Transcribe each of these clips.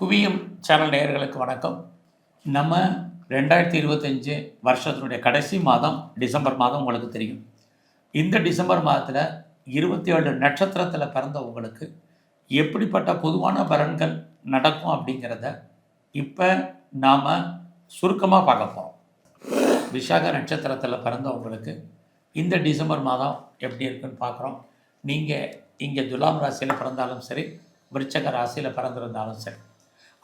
குவியும் சேனல் நேயர்களுக்கு வணக்கம். நம்ம ரெண்டாயிரத்தி இருபத்தஞ்சு வருஷத்தினுடைய கடைசி மாதம் டிசம்பர் மாதம் உங்களுக்கு தெரியும். இந்த டிசம்பர் மாதத்தில் இருபத்தி ஏழு நட்சத்திரத்தில் பிறந்த உங்களுக்கு எப்படிப்பட்ட பொதுவான பலன்கள் நடக்கும் அப்படிங்கிறத இப்போ நாம் சுருக்கமாக பார்க்க போகிறோம் விஷாக நட்சத்திரத்தில் பிறந்தவங்களுக்கு இந்த டிசம்பர் மாதம் எப்படி இருக்குன்னு பார்க்குறோம். நீங்கள் இங்கே துலாம் ராசியில் பிறந்தாலும் சரி விருச்சக ராசியில் பிறந்திருந்தாலும் சரி.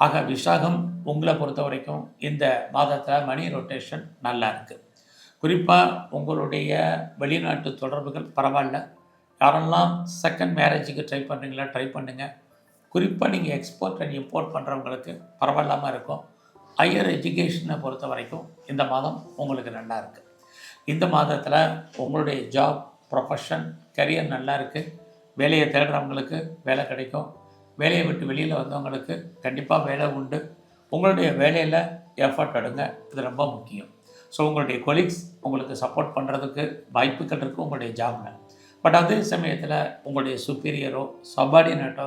ஆக விசாகம் உங்களை பொறுத்த வரைக்கும் இந்த மாதத்தில் மணி ரொட்டேஷன் நல்லா இருக்குது குறிப்பாக உங்களுடைய வெளிநாட்டு தொடர்புகள் பரவாயில்ல. யாரெல்லாம் செகண்ட் மேரேஜுக்கு ட்ரை பண்ணுறீங்களா ட்ரை பண்ணுங்கள் குறிப்பாக நீங்கள் எக்ஸ்போர்ட் அண்ட் இம்போர்ட் பண்ணுறவங்களுக்கு பரவாயில்லாமல் இருக்கும். ஹையர் எஜுகேஷனை பொறுத்த வரைக்கும் இந்த மாதம் உங்களுக்கு நல்லா இருக்குது இந்த மாதத்தில் உங்களுடைய ஜாப் ப்ரொஃபஷன் கரியர் நல்லா இருக்குது வேலையை தேடுறவங்களுக்கு வேலை கிடைக்கும். வேலையை விட்டு வெளியில் வந்தவங்களுக்கு கண்டிப்பாக வேலை உண்டு. உங்களுடைய வேலையில் எஃபர்ட் எடுங்க. இது ரொம்ப முக்கியம். ஸோ உங்களுடைய கொலீக்ஸ் உங்களுக்கு சப்போர்ட் பண்ணுறதுக்கு வாய்ப்புகள் இருக்குது உங்களுடைய ஜாபில் பட் அதே சமயத்தில் உங்களுடைய சுப்பீரியரோ சபார்டினேட்டோ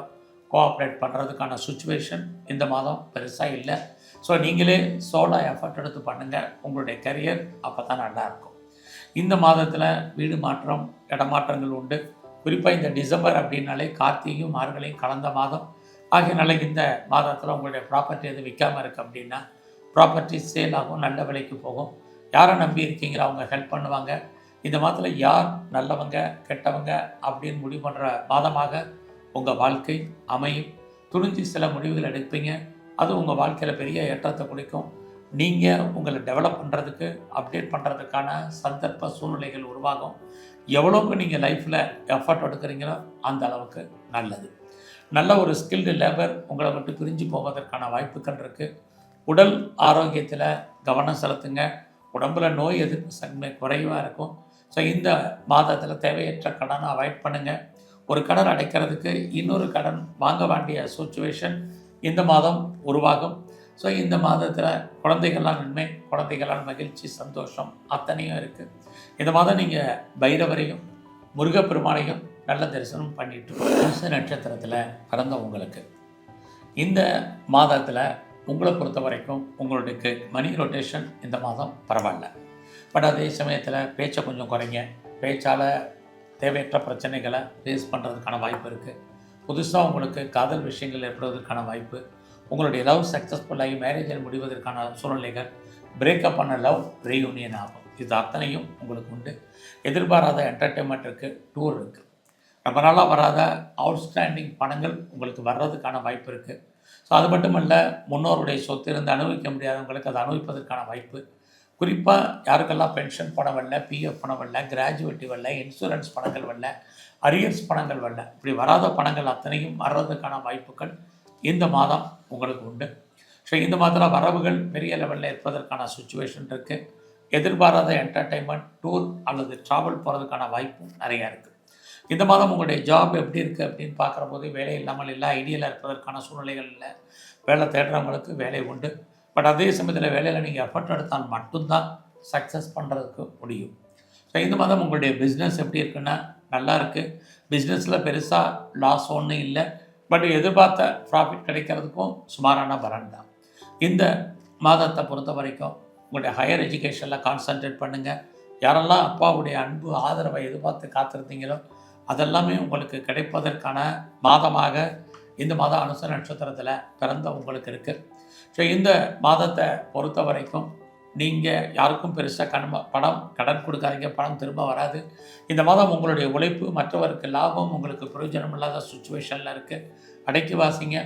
கோஆப்ரேட் பண்ணுறதுக்கான சுச்சுவேஷன் இந்த மாதம் பெருசாக இல்லை. ஸோ நீங்களே சோலோ எஃபர்ட் எடுத்து பண்ணுங்கள் உங்களுடைய கரியர் அப்போ தான் நல்லாயிருக்கும் இந்த மாதத்தில் வீடு மாற்றம் இடமாற்றங்கள் உண்டு. குறிப்பாக இந்த டிசம்பர் அப்படின்னாலே கார்த்திகையும் மார்கழியும் கலந்த மாதம். ஆகியனால இந்த மாதத்தில் உங்களுடைய ப்ராப்பர்ட்டி எதுவும் விற்காமல் இருக்குது அப்படின்னா ப்ராப்பர்ட்டி சேல் ஆகும் நல்ல விலைக்கு போகும். யாரை நம்பி இருக்கீங்களோ அவங்க ஹெல்ப் பண்ணுவாங்க. இந்த மாதத்தில் யார் நல்லவங்க கெட்டவங்க அப்படின்னு முடிவு பண்ணுற மாதமாக உங்கள் வாழ்க்கை அமையும். துணிஞ்சு சில முடிவுகள் எடுப்பீங்க. அது உங்கள் வாழ்க்கையில் பெரிய ஏற்றத்தை கொடுக்கும். நீங்கள் உங்களை டெவலப் பண்ணுறதுக்கு அப்டேட் பண்ணுறதுக்கான சந்தர்ப்ப சூழ்நிலைகள் உருவாகும். எவ்வளோக்கு நீங்கள் லைஃப்பில் எஃபர்ட் எடுக்கிறீங்களோ அந்த அளவுக்கு நல்லது. நல்ல ஒரு ஸ்கில்டு லேபர் உங்களை விட்டு பிரிஞ்சு போவதற்கான வாய்ப்புகள் இருக்குது உடல் ஆரோக்கியத்தில் கவனம் செலுத்துங்க. உடம்புல நோய் எதிர்ப்பு சன்மை குறைவாக இருக்கும். ஸோ இந்த மாதத்தில் தேவையற்ற கடனை அவாய்ட் பண்ணுங்கள் ஒரு கடன் அடைக்கிறதுக்கு இன்னொரு கடன் வாங்க வேண்டிய சுச்சுவேஷன் இந்த மாதம் உருவாகும். ஸோ இந்த மாதத்தில் குழந்தைகள்லாம் நன்மை குழந்தைகளால் மகிழ்ச்சி சந்தோஷம் அத்தனையும் இருக்குது இந்த மாதம் நீங்கள் பைரவரையும் முருகப்பெருமானையும் நல்ல தரிசனம் பண்ணிட்டு புருஷ நட்சத்திரத்தில் பிறந்த உங்களுக்கு. இந்த மாதத்தில் உங்களை பொறுத்த வரைக்கும் உங்களுக்கு மணி ரொட்டேஷன் இந்த மாதம் பரவாயில்ல. பட் அதே சமயத்தில் பேச்சை கொஞ்சம் குறைங்க. பேச்சால் தேவையற்ற பிரச்சனைகளை ஃபேஸ் பண்ணுறதுக்கான வாய்ப்பு இருக்குது புதுசாக உங்களுக்கு காதல் விஷயங்கள் ஏற்படுவதற்கான வாய்ப்பு உங்களுடைய லவ் சக்ஸஸ்ஃபுல்லாகி மேரேஜில் முடிவதற்கான சூழ்நிலைகள் பிரேக்கப் பண்ண லவ் ரீயூனியன் ஆகும். இது அத்தனையும் உங்களுக்கு உண்டு. எதிர்பாராத என்டர்டெயின்மெண்ட் இருக்குது டூர் இருக்குது ரொம்ப நாளாக வராத அவுட்ஸ்டாண்டிங் பணங்கள் உங்களுக்கு வர்றதுக்கான வாய்ப்பு இருக்குது ஸோ அது மட்டுமல்ல முன்னோருடைய சொத்து இருந்து அனுபவிக்க முடியாதவங்களுக்கு அதை அனுபவிப்பதற்கான வாய்ப்பு. குறிப்பாக யாருக்கெல்லாம் பென்ஷன் பணம் வரல பிஎஃப் பணம் வரல கிராஜுவேட்டி வரல இன்சூரன்ஸ் பணங்கள் வரல அரியர்ஸ் பணங்கள் வரல இப்படி வராத பணங்கள் அத்தனையும் வர்றதுக்கான வாய்ப்புகள் இந்த மாதம் உங்களுக்கு உண்டு. ஸோ இந்த மாதிரி வரவுகள் பெரிய லெவலில் இருப்பதற்கான சுச்சுவேஷன் இருக்குது எதிர்பாராத என்டர்டைன்மெண்ட் டூர் அல்லது ட்ராவல் போகிறதுக்கான வாய்ப்பும் நிறையா இருக்குது இந்த மாதம் உங்களுடைய ஜாப் எப்படி இருக்குது அப்படின்னு பார்க்குற போது வேலை இல்லாமல் இல்லை ஐடியலாக இருப்பதற்கான சூழ்நிலைகள் இல்லை. வேலை தேடுறவங்களுக்கு வேலை உண்டு. பட் அதே சமயத்தில் வேலையில் நீங்கள் எஃபர்ட் எடுத்தால் மட்டும்தான் சக்ஸஸ் பண்ணுறதுக்கு முடியும். ஸோ இந்த மாதம் உங்களுடைய பிஸ்னஸ் எப்படி இருக்குன்னா நல்லா இருக்குது பிஸ்னஸில் பெருசாக லாஸ் ஒன்றும் இல்லை. பட் எதிர்பார்த்த ப்ராஃபிட் கிடைக்கிறதுக்கும் சுமாரான பலன் தான். இந்த மாதத்தை பொறுத்த வரைக்கும் உங்களுடைய ஹையர் எஜுகேஷனில் கான்சன்ட்ரேட் பண்ணுங்கள் யாரெல்லாம் அப்பாவுடைய அன்பு ஆதரவை எதிர்பார்த்து காத்திருந்தீங்களோ அதெல்லாமே உங்களுக்கு கிடைப்பதற்கான மாதமாக இந்த மாதம் அனுச நட்சத்திரத்தில் பிறந்த உங்களுக்கு இருக்குது ஸோ இந்த மாதத்தை பொறுத்த வரைக்கும் நீங்கள் யாருக்கும் பெருசாக கடன் பணம் கடன் கொடுக்காதீங்க பணம் திரும்ப வராது. இந்த மாதம் உங்களுடைய உழைப்பு மற்றவருக்கு லாபம் உங்களுக்கு பிரயோஜனம் இல்லாத சுச்சுவேஷனில் இருக்குது அடைக்கி வாசிங்க.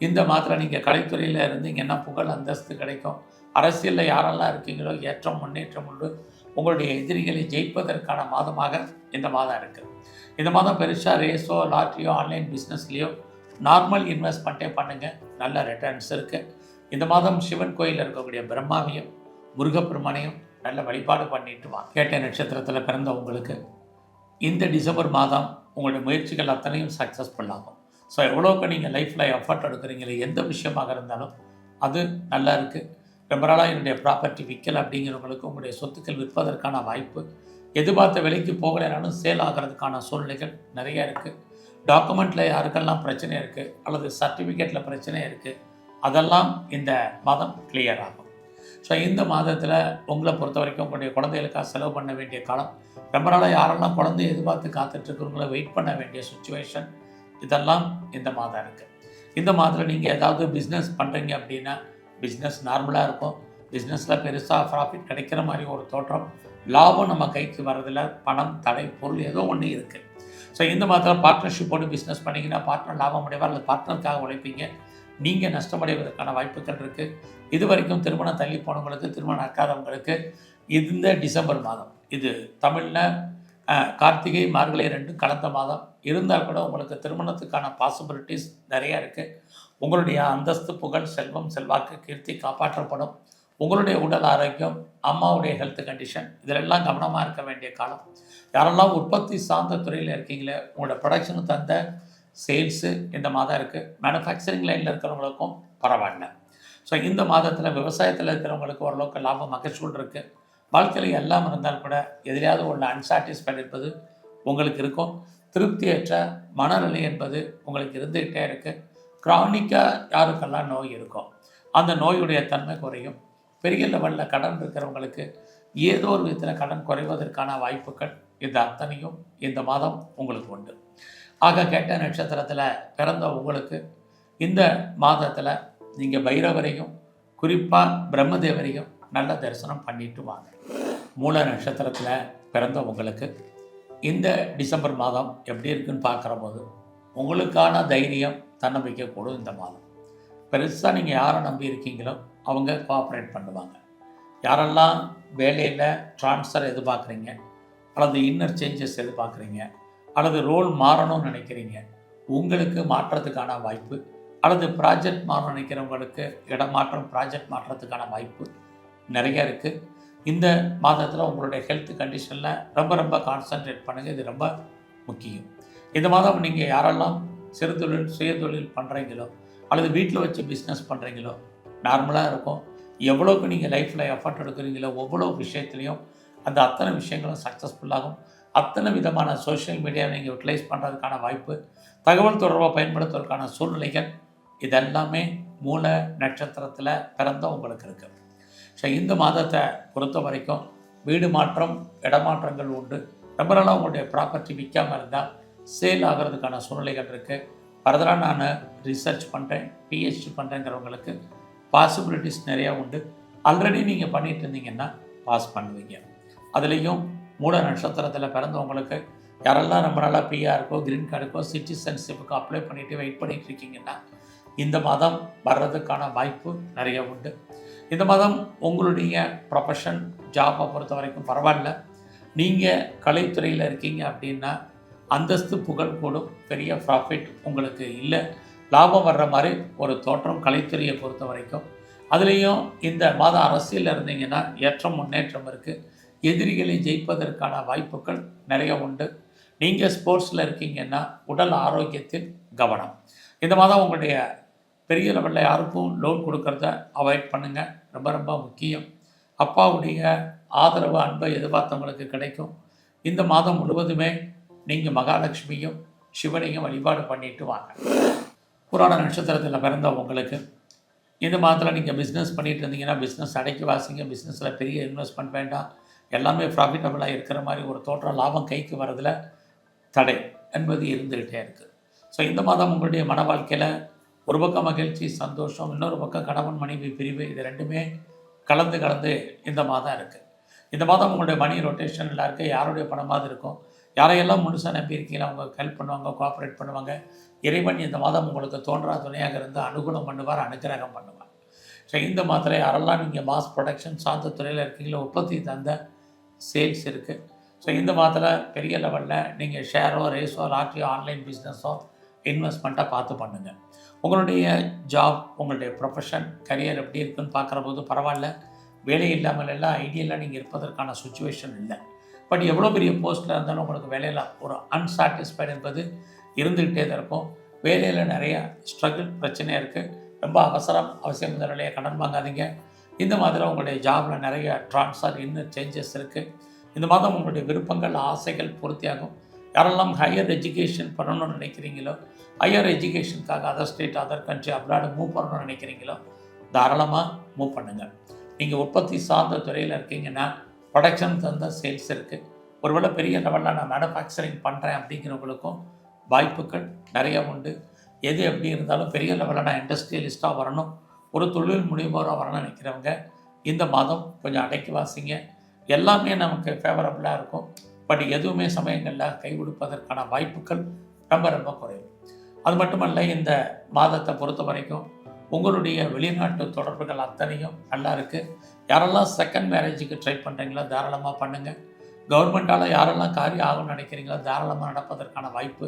இந்த மாதத்தில் நீங்கள் கலைத்துறையில் இருந்தீங்கன்னா புகழ் அந்தஸ்து கிடைக்கும். அரசியலில் யாரெல்லாம் இருக்கீங்களோ ஏற்றம் முன்னேற்றம் உண்டு. உங்களுடைய எதிரிகளை ஜெயிப்பதற்கான மாதமாக இந்த மாதம் இருக்குது இந்த மாதம் பெருசாக ரேஸோ லாட்ரியோ ஆன்லைன் பிஸ்னஸ்லேயோ நார்மல் இன்வெஸ்ட்மெண்ட்டே பண்ணுங்கள் நல்ல ரிட்டர்ன்ஸ் இருக்குது இந்த மாதம் சிவன் கோயிலில் இருக்கக்கூடிய பிரம்மாவையும் முருகப்பெருமானையும் நல்ல வழிபாடு பண்ணிட்டு வா. கேட்ட நட்சத்திரத்தில் பிறந்த உங்களுக்கு இந்த டிசம்பர் மாதம் உங்களுடைய முயற்சிகள் அத்தனையும் சக்ஸஸ்ஃபுல் ஆகும். ஸோ எவ்வளோக்கு நீங்கள் லைஃப்பில் எஃபர்ட் எடுக்கிறீங்களே எந்த விஷயமாக இருந்தாலும் அது நல்லா இருக்குது ரொம்ப நாளாக என்னுடைய ப்ராப்பர்ட்டி விற்கல் அப்படிங்கிறவங்களுக்கு உங்களுடைய சொத்துக்கள் விற்பதற்கான வாய்ப்பு. எதிர்பார்த்த விலைக்கு போகலைனாலும் சேல் ஆகிறதுக்கான சூழ்நிலைகள் நிறைய இருக்குது டாக்குமெண்ட்டில் யாருக்கெல்லாம் பிரச்சனை இருக்குது அல்லது சர்டிஃபிகேட்டில் பிரச்சனை இருக்குது அதெல்லாம் இந்த மாதம் கிளியர் ஆகும். ஸோ இந்த மாதத்தில் உங்களை பொறுத்த வரைக்கும் உங்களுடைய குழந்தைகளுக்காக செலவு பண்ண வேண்டிய காலம் ரொம்ப நாளாக யாரெல்லாம் குழந்தைய எதிர்பார்த்து காத்துட்ருக்கிறவங்கள வெயிட் பண்ண வேண்டிய சுச்சுவேஷன் இதெல்லாம் இந்த மாதம் இருக்குது இந்த மாதத்தில் நீங்கள் ஏதாவது பிஸ்னஸ் பண்ணுறீங்க அப்படின்னா பிஸ்னஸ் நார்மலாக இருக்கும். பிஸ்னஸில் பெருசாக ப்ராஃபிட் கிடைக்கிற மாதிரி ஒரு தோற்றம் லாபம் நம்ம கைக்கு வரதில் பணம் தடை பொருள் ஏதோ ஒன்று இருக்குது ஸோ இந்த மாதத்தில் பார்ட்னர்ஷிப்போடு பிஸ்னஸ் பண்ணிங்கன்னா பார்ட்னர் லாபம் அடைவார் அல்லது பார்ட்னருக்காக உழைப்பீங்க. நீங்கள் நஷ்டமடைவதற்கான வாய்ப்புகள் இருக்குது இது வரைக்கும் திருமணம் தள்ளி போனவங்களுக்கு திருமணம் நடக்காதவங்களுக்கு இந்த டிசம்பர் மாதம் இது தமிழில் கார்த்திகை மார்கழி ரெண்டும் கலந்த மாதம். இருந்தால் கூட உங்களுக்கு திருமணத்துக்கான பாசிபிலிட்டிஸ் நிறையா இருக்குது உங்களுடைய அந்தஸ்து புகழ் செல்வம் செல்வாக்கு கீர்த்தி காப்பாற்றப்படும். உங்களுடைய உடல் ஆரோக்கியம் அம்மாவுடைய ஹெல்த் கண்டிஷன் இதிலெல்லாம் கவனமாக இருக்க வேண்டிய காலம். யாரெல்லாம் உற்பத்தி சார்ந்த துறையில் இருக்கீங்களே உங்களோட ப்ரொடக்ஷனுக்கு தந்த சேல்ஸு இந்த மாதம் இருக்குது மேனுஃபேக்சரிங் லைனில் இருக்கிறவங்களுக்கும் பரவாயில்ல. ஸோ இந்த மாதத்தில் விவசாயத்தில் இருக்கிறவங்களுக்கு ஓரளவுக்கு லாபம் மகசூல் இருக்குது வாழ்க்கையில் எல்லாம் இருந்தால் கூட எதிலையாவது உள்ள அன்சாட்டிஸ்ஃபைட் என்பது உங்களுக்கு இருக்கும். திருப்தியற்ற மனநிலை என்பது உங்களுக்கு இருந்துக்கிட்டே இருக்குது க்ரானிக்காக யாருக்கெல்லாம் நோய் இருக்கும் அந்த நோயுடைய தன்மை குறையும். பெரிய லெவலில் கடன் இருக்கிறவங்களுக்கு ஏதோ ஒரு விதத்தில் கடன் குறைவதற்கான வாய்ப்புகள் இந்த அத்தனையும் இந்த மாதம் உங்களுக்கு உண்டு. ஆக கேட்ட நட்சத்திரத்தில் பிறந்த உங்களுக்கு இந்த மாதத்தில் நீங்கள் பைரவரையும் குறிப்பாக பிரம்மதேவரையும் நல்ல தரிசனம் பண்ணிட்டு வாங்க. மூல நட்சத்திரத்தில் பிறந்த உங்களுக்கு இந்த டிசம்பர் மாதம் எப்படி இருக்குன்னு பார்க்குற போது உங்களுக்கான தைரியம் தன்னம்பிக்கை கூடும் இந்த மாதம். பெருசாக நீங்கள் யாரை நம்பி இருக்கீங்களோ அவங்க கோஆப்ரேட் பண்ணுவாங்க. யாரெல்லாம் வேலையில் ட்ரான்ஸ்ஃபர் எதிர்பார்க்குறீங்க அல்லது இன்னர் சேஞ்சஸ் எதிர்பார்க்குறீங்க அல்லது ரோல் மாறணும்னு நினைக்கிறீங்க உங்களுக்கு மாற்றத்துக்கான வாய்ப்பு அல்லது ப்ராஜெக்ட் மாறணும்னு நினைக்கிறவங்களுக்கு இடமாற்றம் ப்ராஜெக்ட் மாற்றத்துக்கான வாய்ப்பு நிறைய இருக்குது இந்த மாதத்தில் உங்களுடைய ஹெல்த் கண்டிஷனில் ரொம்ப ரொம்ப கான்சன்ட்ரேட் பண்ணுங்கள் இது ரொம்ப முக்கியம். இந்த மாதம் நீங்கள் யாரெல்லாம் சிறு தொழில் சுய தொழில் பண்ணுறீங்களோ அல்லது வீட்டில் வச்சு பிஸ்னஸ் பண்ணுறீங்களோ நார்மலாக இருக்கும். எவ்வளோக்கு நீங்கள் லைஃப்பில் எஃபர்ட் எடுக்கிறீங்களோ ஒவ்வொரு விஷயத்துலையும் அந்த அத்தனை விஷயங்களும் சக்ஸஸ்ஃபுல்லாகும் அத்தனை விதமான சோஷியல் மீடியாவை நீங்கள் யூட்டிலைஸ் பண்ணுறதுக்கான வாய்ப்பு தகவல் தொடர்பாக பயன்படுத்துவதற்கான சூழ்நிலைகள் இதெல்லாமே மூல நட்சத்திரத்தில் பிறந்த உங்களுக்கு இருக்குது ஸோ இந்த மாதத்தை பொறுத்த வரைக்கும் வீடு மாற்றம் இடமாற்றங்கள் உண்டு. ரொம்ப நாளாக உங்களுடைய ப்ராப்பர்ட்டி விற்காமல் இருந்தால் சேல் ஆகிறதுக்கான சூழ்நிலைகள் இருக்குது ஃபர்தராக நான் ரிசர்ச் பண்ணுறேன் பிஹெச்டி பண்ணுறேங்கிறவங்களுக்கு பாசிபிலிட்டிஸ் நிறையா உண்டு. ஆல்ரெடி நீங்கள் பண்ணிகிட்டு இருந்தீங்கன்னா பாஸ் பண்ணுவீங்க. அதுலேயும் மூல நட்சத்திரத்தில் பிறந்தவங்களுக்கு யாரெல்லாம் ரொம்ப நாளாக பிஆருக்கோ கிரீன் கார்டுக்கோ சிட்டிசன்ஷிப்புக்கோ அப்ளை பண்ணிவிட்டு வெயிட் பண்ணிட்டு இருக்கீங்கன்னா இந்த மாதம் வர்றதுக்கான வாய்ப்பு நிறைய உண்டு. இந்த மாதம் உங்களுடைய ப்ரொஃபஷன் ஜாப்பை பொறுத்த வரைக்கும் பரவாயில்ல. நீங்கள் கலைத்துறையில் இருக்கீங்க அப்படின்னா அந்தஸ்து புகழ் கூடும் பெரிய ப்ராஃபிட் உங்களுக்கு இல்லை. லாபம் வர்ற மாதிரி ஒரு தோற்றம் கலைத்துறையை பொறுத்த வரைக்கும். அதுலேயும் இந்த மாதம் அரசியலில் இருந்தீங்கன்னா ஏற்றம் முன்னேற்றம் இருக்குது எதிரிகளை ஜெயிப்பதற்கான வாய்ப்புகள் நிறைய உண்டு. நீங்கள் ஸ்போர்ட்ஸில் இருக்கீங்கன்னா உடல் ஆரோக்கியத்தில் கவனம். இந்த மாதம் உங்களுடைய பெரிய லெவலில் யாருக்கும் லோன் கொடுக்கறத அவாய்ட் பண்ணுங்கள் ரொம்ப ரொம்ப முக்கியம். அப்பாவுடைய ஆதரவு அன்பை எதிர்பார்த்தவங்களுக்கு கிடைக்கும். இந்த மாதம் முழுவதுமே நீங்கள் மகாலட்சுமியும் சிவனையும் வழிபாடு பண்ணிட்டு வாங்க. புராண நட்சத்திரத்தில் பிறந்த உங்களுக்கு. இந்த மாதத்தில் நீங்கள் பிஸ்னஸ் பண்ணிட்டு இருந்தீங்கன்னா பிஸ்னஸ் அடைக்கி வாசிங்க. பிஸ்னஸில் பெரிய இன்வெஸ்ட்மெண்ட் வேண்டாம். எல்லாமே ப்ராஃபிட்டபிளாக இருக்கிற மாதிரி ஒரு தோற்றம் லாபம் கைக்கு வரதில் தடை என்பது இருந்துக்கிட்டே இருக்குது ஸோ இந்த மாதம் உங்களுடைய மன வாழ்க்கையில் ஒரு பக்கம் மகிழ்ச்சி சந்தோஷம் இன்னொரு பக்கம் கணவன் மனைவி பிரிவு இது ரெண்டுமே கலந்து கலந்து இந்த மாதம் இருக்குது இந்த மாதம் உங்களுடைய மணி ரொட்டேஷன் எல்லாருக்கு யாருடைய பணமாக இருக்கும்? யாரையெல்லாம் முழுசாக நம்பியிருக்கீங்களா அவங்க ஹெல்ப் பண்ணுவாங்க கோஆப்ரேட் பண்ணுவாங்க. இறைவன் இந்த மாதம் உங்களுக்கு தோன்றா துணையாக இருந்து அனுகூலம் பண்ணுவார் அனுகிரகம் பண்ணுவார். ஸோ இந்த மாதத்தில் யாரெல்லாம் நீங்கள் மாஸ் ப்ரொடக்ஷன் சார்ந்த துறையில் இருக்கீங்களோ உற்பத்தி தந்த சேல்ஸ் இருக்குது ஸோ இந்த மாதத்தில் பெரிய லெவலில் நீங்கள் ஷேரோ ரேஸோ லாட்ரியோ ஆன்லைன் பிஸ்னஸோ இன்வெஸ்ட்மெண்ட்டாக பார்த்து பண்ணுங்கள் உங்களுடைய ஜாப் உங்களுடைய ப்ரொஃபஷன் கரியர் எப்படி இருக்குன்னு பார்க்குற போது பரவாயில்ல. வேலை இல்லாமல் எல்லாம் ஐடியெல்லாம் நீங்கள் இருப்பதற்கான சுச்சுவேஷன் இல்லை. பட் எவ்வளோ பெரிய போஸ்ட்டில் இருந்தாலும் உங்களுக்கு வேலையில் ஒரு அன்சாட்டிஸ்ஃபைடு என்பது இருந்துக்கிட்டே தான் இருக்கும். வேலையில் நிறையா ஸ்ட்ரகிள் பிரச்சனையாக இருக்குது ரொம்ப அவசரம் அவசியம் நிலையை கடன் வாங்காதீங்க. இந்த மாதிரி உங்களுடைய ஜாபில் நிறைய ட்ரான்ஸ்ஃபர் இன்னும் சேஞ்சஸ் இருக்குது இந்த மாதம் உங்களுடைய விருப்பங்கள் ஆசைகள் பூர்த்தியாகும். யாரெல்லாம் ஹையர் எஜுகேஷன் பண்ணணும்னு நினைக்கிறீங்களோ higher எஜுகேஷனுக்காக other state other country abroad move பண்ணணும்னு நினைக்கிறீங்களோ தாராளமாக மூவ் பண்ணுங்கள் நீங்கள் உற்பத்தி சார்ந்த துறையில் இருக்கீங்கன்னா ப்ரொடக்ஷன் தந்த சேல்ஸ் இருக்குது ஒருவேளை பெரிய லெவலில் நான் மேனுஃபேக்சரிங் பண்ணுறேன் அப்படிங்கிறவங்களுக்கும் வாய்ப்புகள் நிறைய உண்டு. எது எப்படி இருந்தாலும் பெரிய லெவலில் நான் இண்டஸ்ட்ரியலிஸ்ட்டாக வரணும். ஒரு தொழில் முனைவோராக வரணும்னு நினைக்கிறவங்க இந்த மாதம் கொஞ்சம் அடக்கி வாசிங்க. எல்லாமே நமக்கு ஃபேவரபுளாக இருக்கும். பட் எதுவுமே சமயங்களில் கை கொடுப்பதற்கான வாய்ப்புகள் ரொம்ப ரொம்ப குறைவு. அது மட்டுமல்ல இந்த மாதத்தை பொறுத்த வரைக்கும் உங்களுடைய வெளிநாட்டு தொடர்புகள் அத்தனையும் நல்லா இருக்குது யாரெல்லாம் செகண்ட் மேரேஜுக்கு ட்ரை பண்ணுறீங்களோ தாராளமாக பண்ணுங்கள் கவர்மெண்ட்டால் யாரெல்லாம் காரியம் ஆகும்னு நினைக்கிறீங்களோ தாராளமாக நடப்பதற்கான வாய்ப்பு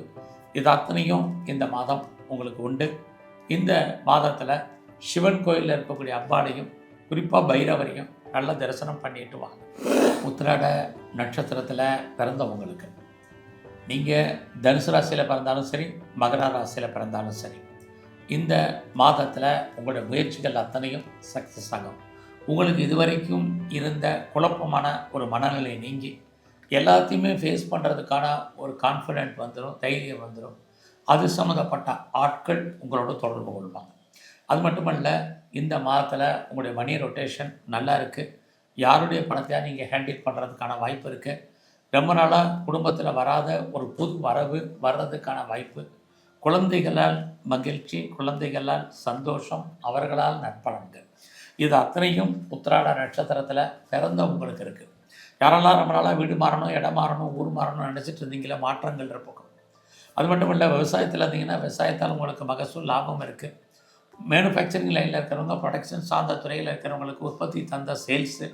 இது அத்தனையும் இந்த மாதம் உங்களுக்கு உண்டு. இந்த மாதத்தில் சிவன் கோயிலில் இருக்கக்கூடிய அம்பாளையும் குறிப்பாக பைரவரையும் நல்லா தரிசனம் பண்ணிட்டு வாங்க. உத்திராட நட்சத்திரத்தில் பிறந்தவங்களுக்கு. நீங்கள் தனுசு ராசியில் பிறந்தாலும் சரி மகர ராசியில் பிறந்தாலும் சரி இந்த மாதத்தில் உங்களுடைய முயற்சிகள் அத்தனையும் சக்ஸஸ் ஆகும். உங்களுக்கு இதுவரைக்கும் இருந்த குழப்பமான ஒரு மனநிலை நீங்கி எல்லாத்தையுமே ஃபேஸ் பண்ணுறதுக்கான ஒரு கான்ஃபிடென்ட் வந்துடும் தைரியம் வந்துடும் அது சம்மந்தப்பட்ட ஆட்கள் உங்களோட தொடர்பு கொள்வாங்க. அது மட்டுமல்ல இந்த மாதத்தில் உங்களுடைய மணி ரொட்டேஷன் நல்லா இருக்குது யாருடைய பணத்தையாக நீங்கள் ஹேண்டில் பண்ணுறதுக்கான வாய்ப்பு இருக்குது ரொம்ப நாளாக குடும்பத்தில் வராத ஒரு புது வரவு வர்றதுக்கான வாய்ப்பு. குழந்தைகளால் மகிழ்ச்சி குழந்தைகளால் சந்தோஷம் அவர்களால் நற்பலன்கள். இது அத்தனையும் உத்திராட நட்சத்திரத்தில் பிறந்த உங்களுக்கு இருக்குது யாரெல்லாம் ரொம்ப நாளாக வீடு மாறணும் இடம் மாறணும் ஊர் மாறணும்னு நினச்சிட்டு இருந்தீங்களே மாற்றங்கள் இருக்கும் அது மட்டும் இல்லை விவசாயத்தில் இருந்தீங்கன்னா விவசாயத்தால் உங்களுக்கு மகசூல் லாபம் இருக்குது மேனுஃபேக்சரிங் லைனில் இருக்கிறவங்க ப்ரொடக்ஷன் சார்ந்த துறையில் இருக்கிறவங்களுக்கு உற்பத்தி தந்த சேல்ஸு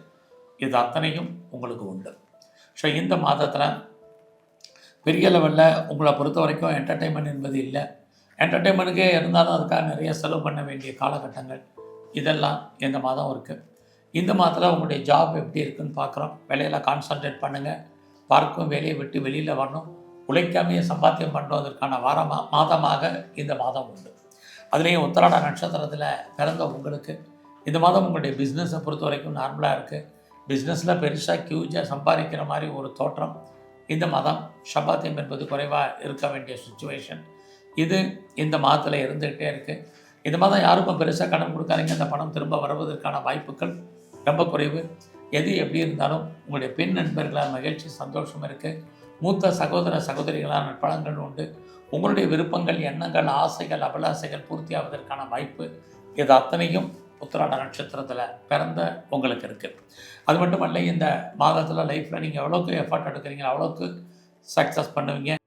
இது அத்தனையும் உங்களுக்கு உண்டு. ஸோ இந்த மாதத்தில் பெரிய லெவலில் உங்களை பொறுத்த வரைக்கும் என்டர்டெயின்மெண்ட் என்பது இல்லை. என்டர்டெயின்மெண்ட்டுக்கே இருந்தாலும் அதுக்காக நிறைய செலவு பண்ண வேண்டிய காலகட்டங்கள் இதெல்லாம் இந்த மாதம் இருக்குது இந்த மாதத்தில் உங்களுடைய ஜாப் எப்படி இருக்குன்னு பார்க்குறோம். வேலையில் கான்சன்ட்ரேட் பண்ணுங்கள் பார்க்கும் வேலையை விட்டு வெளியில் வரணும். உழைக்காமையே சம்பாத்தியம் பண்ணுவதற்கான வாரமாக மாதமாக இந்த மாதம் உண்டு. அதுலேயும் உத்தராட நட்சத்திரத்தில் பிறந்த உங்களுக்கு. இந்த மாதம் உங்களுடைய பிஸ்னஸை பொறுத்த வரைக்கும் நார்மலாக இருக்குது பிஸ்னஸில் பெருசாக கியூஜாக சம்பாதிக்கிற மாதிரி ஒரு தோற்றம். இந்த மாதம் சம்பாத்தியம் என்பது குறைவாக இருக்க வேண்டிய சுச்சுவேஷன் இது இந்த மாதத்தில் இருந்துகிட்டே இருக்குது இந்த மாதம் யாருக்கும் பெருசாக கடன் கொடுக்காதீங்க. அந்த பணம் திரும்ப வருவதற்கான வாய்ப்புகள் ரொம்ப குறைவு. எது எப்படி இருந்தாலும் உங்களுடைய பெண் நண்பர்களால் மகிழ்ச்சி சந்தோஷம் இருக்குது மூத்த சகோதர சகோதரிகளான பழங்கள் உண்டு. உங்களுடைய விருப்பங்கள் எண்ணங்கள் ஆசைகள் அபிலாசைகள் பூர்த்தியாவதற்கான வாய்ப்பு இது அத்தனையும் உத்திராட நட்சத்திரத்தில் பிறந்த உங்களுக்கு இருக்குது அது மட்டும் இல்லை இந்த மாதத்தில் லைஃப்பில் நீங்கள் எவ்வளோக்கு எஃபர்ட் எடுக்கிறீங்களோ அவ்வளோக்கு சக்ஸஸ் பண்ணுவீங்க.